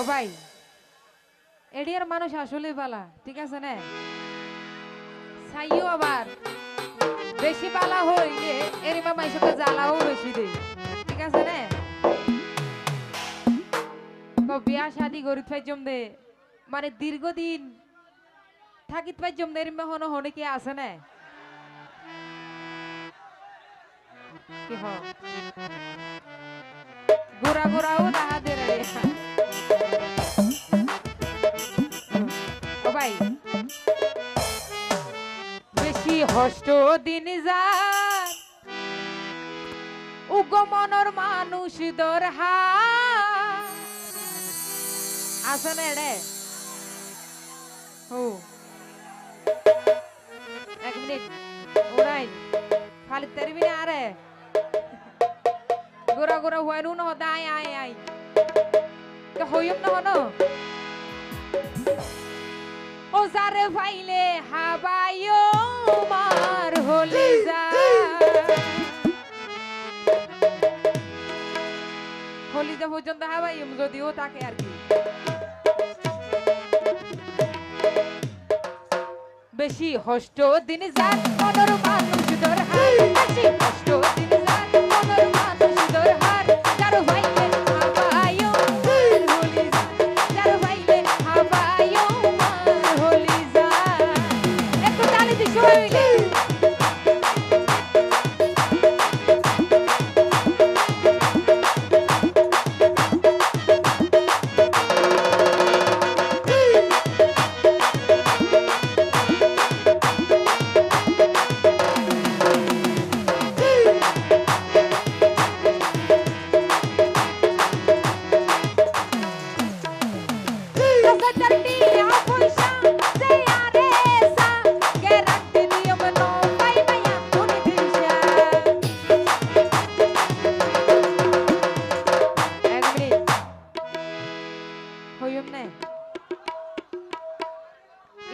ও ভাই, এডিয়ার মানুষ আসলে বালা ঠিক আছে না? সাইও আবার বেশি বালা হইলে এরিমা মাইসকে জ্বালাও বেশি দে ঠিক আছে না? বিয়া শাদি গরিত পাইজম দে মানে দীর্ঘদিন থাকিত পাইজম দে এরিমা হনো হনে কি আছে না? কি হ গোরা গোরাও তাহা দে ভাই। বেশি হষ্ট দিন যান উগমনর মানুষ দরহা আছে না এড়ে। ও এক মিনিট। খালি তেরবি না আরে। গোরা গোরা দাই আই আই কে হইম ন ও যারে ভাইলে হাবায়ো মার হলে যা। পর্যন্ত হাবাইম যদিও তাকে আর কি। বেশি হষ্ট দিন যান মনর মানুষ দরহার বেশি হষ্ট একটু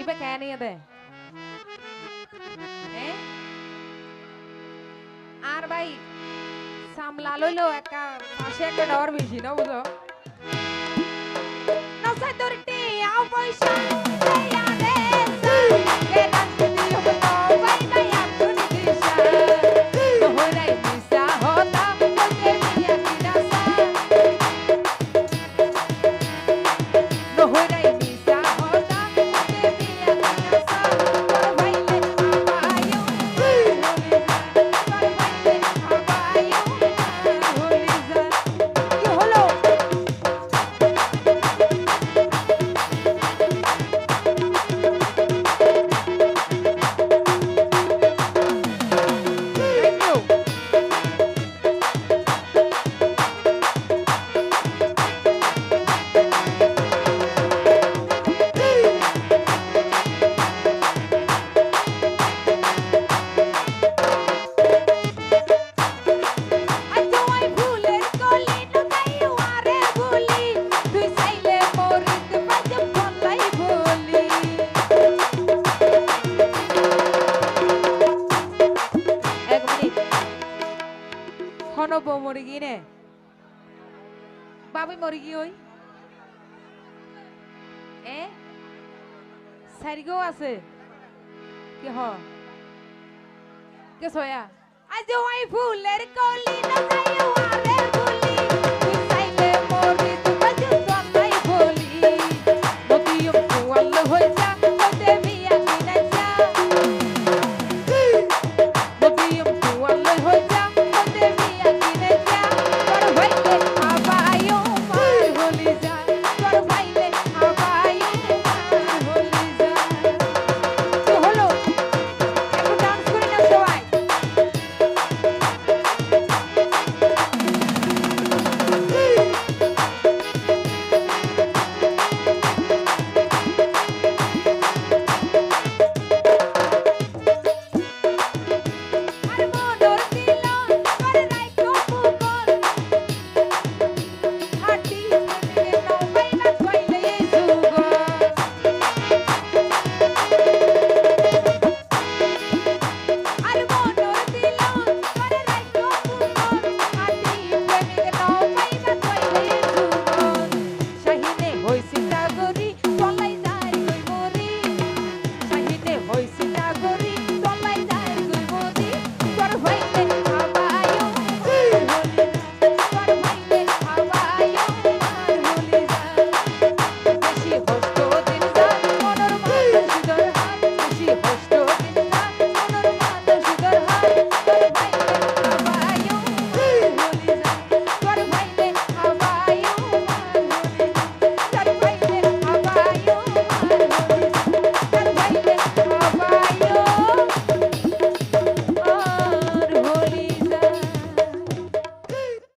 তালি দিছ হইলে আর ভাই সামলা লইলো একা পাশে একটা ডর বেশি না বুঝো হনব মরি গি নে বাবি মরি গি ওই এ সারিগো আছে কি হ কে সয়া আজ ওই ফুলের